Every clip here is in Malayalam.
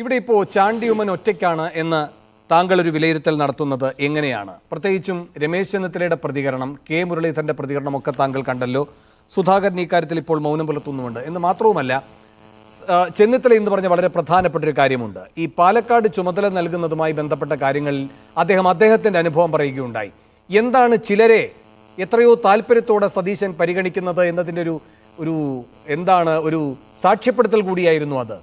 ഇവിടെ ഇപ്പോൾ ചാണ്ടിയുമ്മൻ ഒറ്റയ്ക്കാണ് എന്ന് താങ്കൾ ഒരു വിലയിരുത്തൽ നടത്തുന്നത് എങ്ങനെയാണ്? പ്രത്യേകിച്ചും രമേശ് ചെന്നിത്തലയുടെ പ്രതികരണം കെ മുരളീധരന്റെ പ്രതികരണമൊക്കെ താങ്കൾ കണ്ടല്ലോ. സുധാകരൻ ഇക്കാര്യത്തിൽ ഇപ്പോൾ മൗനം പുലർത്തുന്നുമുണ്ട്. എന്ന് മാത്രവുമല്ല ചെന്നിത്തല എന്ന് പറഞ്ഞ വളരെ പ്രധാനപ്പെട്ട ഒരു കാര്യമുണ്ട്. ഈ പാലക്കാട് ചുമതല നൽകുന്നതുമായി ബന്ധപ്പെട്ട കാര്യങ്ങളിൽ അദ്ദേഹം അദ്ദേഹത്തിന്റെ അനുഭവം പറയുകയുണ്ടായി. എന്താണ് ചിലരെ എത്രയോ താല്പര്യത്തോടെ സതീശൻ പരിഗണിക്കുന്നത് എന്നതിന്റെ ഒരു ഒരു എന്താണ് ഒരു സാക്ഷ്യപ്പെടുത്തൽ കൂടിയായിരുന്നു അത്.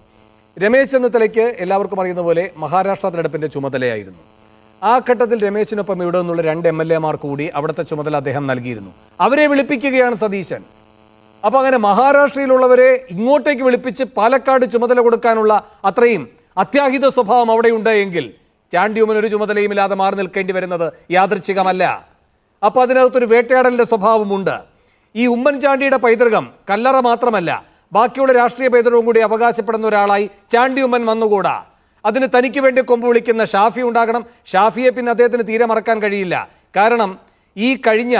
രമേശ് ചെന്നിത്തലയ്ക്ക് എല്ലാവർക്കും അറിയുന്ന പോലെ മഹാരാഷ്ട്ര തെരഞ്ഞെടുപ്പിന്റെ ചുമതലയായിരുന്നു. ആ ഘട്ടത്തിൽ രമേശിനൊപ്പം ഇവിടെ നിന്നുള്ള രണ്ട് എം എൽ എമാർക്ക് കൂടി അവിടുത്തെ ചുമതല അദ്ദേഹം നൽകിയിരുന്നു. അവരെ വിളിപ്പിക്കുകയാണ് സതീശൻ. അപ്പോൾ അങ്ങനെ മഹാരാഷ്ട്രയിലുള്ളവരെ ഇങ്ങോട്ടേക്ക് വിളിപ്പിച്ച് പാലക്കാട് ചുമതല കൊടുക്കാനുള്ള അത്രയും അത്യാഹിത സ്വഭാവം അവിടെ ഉണ്ടായെങ്കിൽ ചാണ്ടിയുമൻ ഒരു ചുമതലയും ഇല്ലാതെ മാറി നിൽക്കേണ്ടി വരുന്നത് യാദൃച്ഛികമല്ല. അപ്പോൾ അതിനകത്തൊരു വേട്ടയാടലിന്റെ സ്വഭാവമുണ്ട്. ഈ ഉമ്മൻചാണ്ടിയുടെ പൈതൃകം കല്ലറ മാത്രമല്ല ബാക്കിയുള്ള രാഷ്ട്രീയ പൈതൃകവും കൂടി അവകാശപ്പെടുന്ന ഒരാളായി ചാണ്ടി ഉമ്മൻ വന്നുകൂടാ. അതിന് തനിക്ക് വേണ്ടി കൊമ്പ് വിളിക്കുന്ന ഷാഫി ഉണ്ടാകണം. ഷാഫിയെ പിന്നെ അദ്ദേഹത്തിന് തീരെ മറക്കാൻ കഴിയില്ല. കാരണം ഈ കഴിഞ്ഞ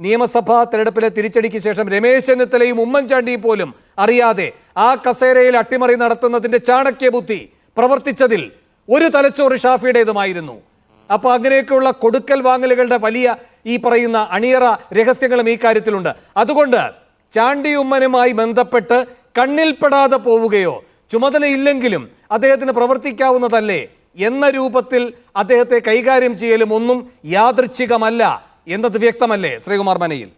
നിയമസഭാ തെരഞ്ഞെടുപ്പിലെ തിരിച്ചടിക്ക് ശേഷം രമേശ് ചെന്നിത്തലയും ഉമ്മൻചാണ്ടിയും പോലും അറിയാതെ ആ കസേരയിൽ അട്ടിമറി നടത്തുന്നതിന്റെ ചാണക്യ ബുദ്ധി പ്രവർത്തിച്ചതിൽ ഒരു തലച്ചോറ് ഷാഫിയുടേതുമായിരുന്നു. അപ്പോൾ അങ്ങനെയൊക്കെയുള്ള കൊടുക്കൽ വാങ്ങലുകളുടെ വലിയ ഈ പറയുന്ന അണിയറ രഹസ്യങ്ങളും ഈ കാര്യത്തിലുണ്ട്. അതുകൊണ്ട് ചാണ്ടി ചാണ്ടിയുമ്മനുമായി ബന്ധപ്പെട്ട് കണ്ണിൽപ്പെടാതെ പോവുകയോ ചുമതലയില്ലെങ്കിലും അദ്ദേഹത്തിന് പ്രവർത്തിക്കാവുന്നതല്ലേ എന്ന രൂപത്തിൽ അദ്ദേഹത്തെ കൈകാര്യം ചെയ്യലും ഒന്നും യാദൃച്ഛികമല്ല എന്നത് വ്യക്തമല്ലേ ശ്രീകുമാർ മനയിൽ?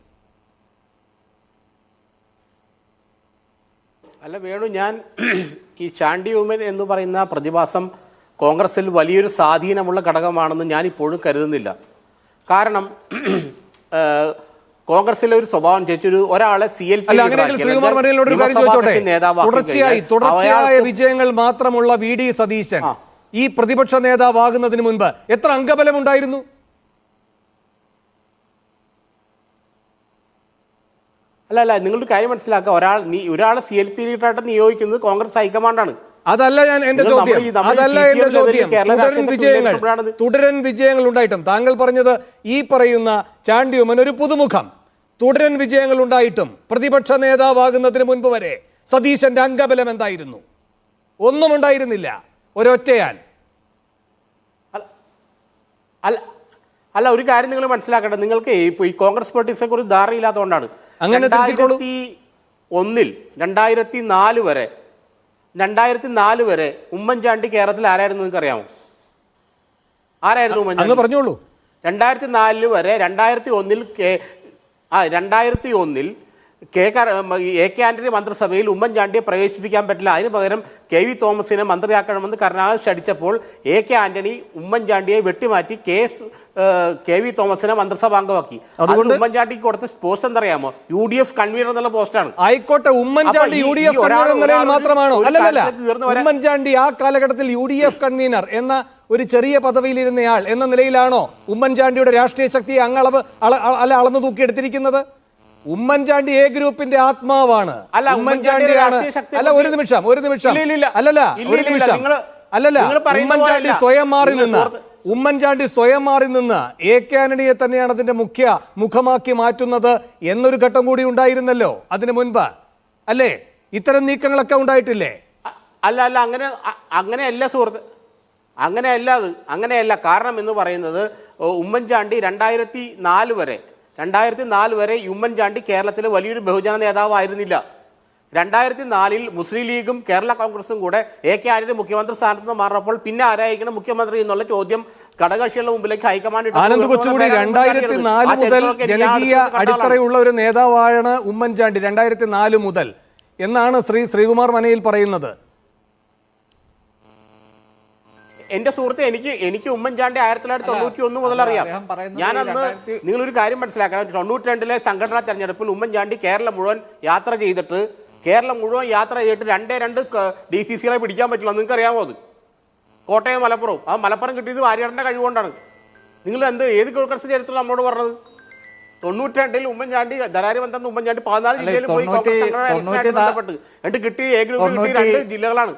അല്ല വേണു ഞാൻ ഈ ചാണ്ടി ഉമൻ എന്ന് പറയുന്ന പ്രതിഭാസം കോൺഗ്രസിൽ വലിയൊരു സ്വാധീനമുള്ള ഘടകമാണെന്ന് ഞാൻ ഇപ്പോഴും കരുതുന്നില്ല. കാരണം കോൺഗ്രസിലെ ഒരു സ്വഭാവം ചേച്ചൊരു ഒരാളെ സി എൽ പി ശ്രീകുമാർ ഒരു കാര്യം ചോദിച്ചോട്ടെ? തുടർച്ചയായി തുടർച്ചയായ വിജയങ്ങൾ മാത്രമുള്ള വി ഡി സതീശൻ ഈ പ്രതിപക്ഷ നേതാവാകുന്നതിന് മുൻപ് എത്ര അംഗബലം ഉണ്ടായിരുന്നു അല്ല അല്ല നിങ്ങളുടെ കാര്യം മനസ്സിലാക്കുക. ഒരാൾ നീ ഒരാളെ സി എൽ പി ലീഡറായിട്ട് നിയോഗിക്കുന്നത് കോൺഗ്രസ് ഹൈക്കമാൻഡാണ്. അതല്ല ഞാൻ എന്റെ ചോദ്യം. അതല്ല എന്റെ ചോദ്യം. തുടരൻ വിജയങ്ങൾ. തുടരൻ വിജയങ്ങൾ ഉണ്ടായിട്ടും. താങ്കൾ പറഞ്ഞത് ഈ പറയുന്ന ചാണ്ടിയുമൻ ഒരു പുതുമുഖം. തുടരൻ വിജയങ്ങൾ ഉണ്ടായിട്ടും. പ്രതിപക്ഷ നേതാവാകുന്നതിന് മുൻപ് വരെ സതീശന്റെ അംഗബലം എന്തായിരുന്നു? ഒന്നും ഉണ്ടായിരുന്നില്ല. ഒരൊറ്റയാൻ. അല്ല അല്ല ഒരു കാര്യം നിങ്ങൾ മനസ്സിലാക്കട്ടെ. നിങ്ങൾക്ക് ഇപ്പോൾ ഈ കോൺഗ്രസ് പൊളിറ്റിക്സിനെ കുറിച്ച് ധാരണയില്ലാത്തതുകൊണ്ടാണ്. രണ്ടായിരത്തി ഒന്നിൽ രണ്ടായിരത്തി നാല് വരെ രണ്ടായിരത്തി നാല് വരെ ഉമ്മൻചാണ്ടി കേരളത്തിൽ ആരായിരുന്നു നിങ്ങൾക്ക് അറിയാമോ ആരായിരുന്നു ഉമ്മൻചാണ്ടി? പറഞ്ഞോളൂ. രണ്ടായിരത്തി നാലിൽ വരെ രണ്ടായിരത്തി ഒന്നിൽ ആ രണ്ടായിരത്തി ഒന്നിൽ കെ എ കെ ആന്റണി മന്ത്രിസഭയിൽ ഉമ്മൻചാണ്ടിയെ പ്രവേശിപ്പിക്കാൻ പറ്റില്ല. അതിന് പകരം കെ വി തോമസിനെ മന്ത്രിയാക്കണമെന്ന് കരുണാകരൻ ക്ഷണിച്ചപ്പോൾ എ കെ ആന്റണി ഉമ്മൻചാണ്ടിയെ വെട്ടിമാറ്റി കെ കെ വി തോമസിനെ മന്ത്രിസഭാംഗമാക്കി അംഗമാക്കി. അതുകൊണ്ട് ഉമ്മൻചാണ്ടിക്ക് കൊടുത്ത പോസ്റ്റ് എന്തറിയാമോ? യു ഡി എഫ് കൺവീനർ എന്നുള്ള പോസ്റ്റാണ്. ആയിക്കോട്ടെ ഉമ്മൻചാണ്ടി യു ഡി എഫ് മാത്രമാണോ? അല്ലല്ല ഉമ്മൻചാണ്ടി ആ കാലഘട്ടത്തിൽ യു ഡി എഫ് കൺവീനർ എന്ന ഒരു ചെറിയ പദവിയിലിരുന്നയാൾ എന്ന നിലയിലാണോ ഉമ്മൻചാണ്ടിയുടെ രാഷ്ട്രീയ ശക്തിയെ അങ്ങളവ് അല്ല അളന്നു തൂക്കിയെടുത്തിരിക്കുന്നത്? ഉമ്മൻചാണ്ടി എ ഗ്രൂപ്പിന്റെ ആത്മാവാണ്. അല്ല, ഉമ്മൻചാണ്ടി ഉമ്മൻചാണ്ടിയാണ് അല്ല ഒരു നിമിഷം ഒരു നിമിഷം. അല്ലല്ല ഒരു. നിമിഷം. അല്ലല്ല ഉമ്മൻചാണ്ടി സ്വയം മാറി നിന്ന് ഉമ്മൻചാണ്ടി സ്വയം മാറി നിന്ന് എ കെ ആന്റണിയെ തന്നെയാണ് അതിന്റെ മുഖ്യ മുഖമാക്കി മാറ്റുന്നത് എന്നൊരു ഘട്ടം കൂടി ഉണ്ടായിരുന്നല്ലോ അതിനു മുൻപ്. അല്ലേ? ഇത്തരം നീക്കങ്ങളൊക്കെ ഉണ്ടായിട്ടില്ലേ? അല്ല അല്ല അങ്ങനെ അങ്ങനെയല്ല സുഹൃത്ത്. അങ്ങനെയല്ല അത്. അങ്ങനെയല്ല. കാരണം എന്ന് പറയുന്നത് ഉമ്മൻചാണ്ടി രണ്ടായിരത്തി നാല് വരെ രണ്ടായിരത്തി നാല് വരെ ഉമ്മൻചാണ്ടി കേരളത്തിലെ വലിയൊരു ബഹുജന നേതാവായിരുന്നില്ല. രണ്ടായിരത്തി നാലിൽ മുസ്ലിം ലീഗും കേരള കോൺഗ്രസും കൂടെ എ കെ ആന്റണി മുഖ്യമന്ത്രി സ്ഥാനത്ത് നിന്ന് മാറിയപ്പോൾ പിന്നെ ആരായിരിക്കണം മുഖ്യമന്ത്രി എന്നുള്ള ചോദ്യം ഘടകകക്ഷികളുടെ മുമ്പിലേക്ക് ഹൈക്കമാൻഡ് ആനന്ദ് കൊച്ചുകൂടി രണ്ടായിരത്തി നാല് മുതൽ ജനകീയ. അടിത്തറയുള്ള ഒരു നേതാവാണ് ഉമ്മൻചാണ്ടി രണ്ടായിരത്തി നാല് മുതൽ എന്നാണ് ശ്രീ ശ്രീകുമാർ മനയിൽ പറയുന്നത്. എന്റെ സുഹൃത്ത് എനിക്ക് എനിക്ക് ഉമ്മൻചാണ്ടി ആയിരത്തി തൊള്ളായിരത്തി തൊണ്ണൂറ്റി ഒന്ന് മുതൽ അറിയാം ഞാൻ അന്ന് നിങ്ങൾ നിങ്ങളൊരു കാര്യം മനസ്സിലാക്കണം. തൊണ്ണൂറ്റി രണ്ടിലെ സംഘടനാ തെരഞ്ഞെടുപ്പിൽ ഉമ്മൻചാണ്ടി കേരളം മുഴുവൻ യാത്ര ചെയ്തിട്ട് കേരളം മുഴുവൻ യാത്ര ചെയ്തിട്ട് രണ്ടേ രണ്ട് ഡി സി സികളെ പിടിക്കാൻ പറ്റില്ല. നിങ്ങൾക്ക് അറിയാമോ അത്? കോട്ടയം മലപ്പുറവും ആ മലപ്പുറം കിട്ടിയത് വാര്യറിന്റെ കഴിവുകൊണ്ടാണ്. നിങ്ങൾ എന്ത് ഏത് കോൺഗ്രസ് ചരിത്രം നമ്മളോട് പറഞ്ഞത്? തൊണ്ണൂറ്റി രണ്ടിൽ ഉമ്മൻചാണ്ടി ധരാരി ബന്ധം ഉമ്മൻചാണ്ടി പതിനാല് ജില്ലയിൽ പോയി കോൺഗ്രസ് ബന്ധപ്പെട്ട്. എന്നിട്ട് കിട്ടിയ ഗ്രൂപ്പിൽ കിട്ടിയ രണ്ട് ജില്ലകളാണ്.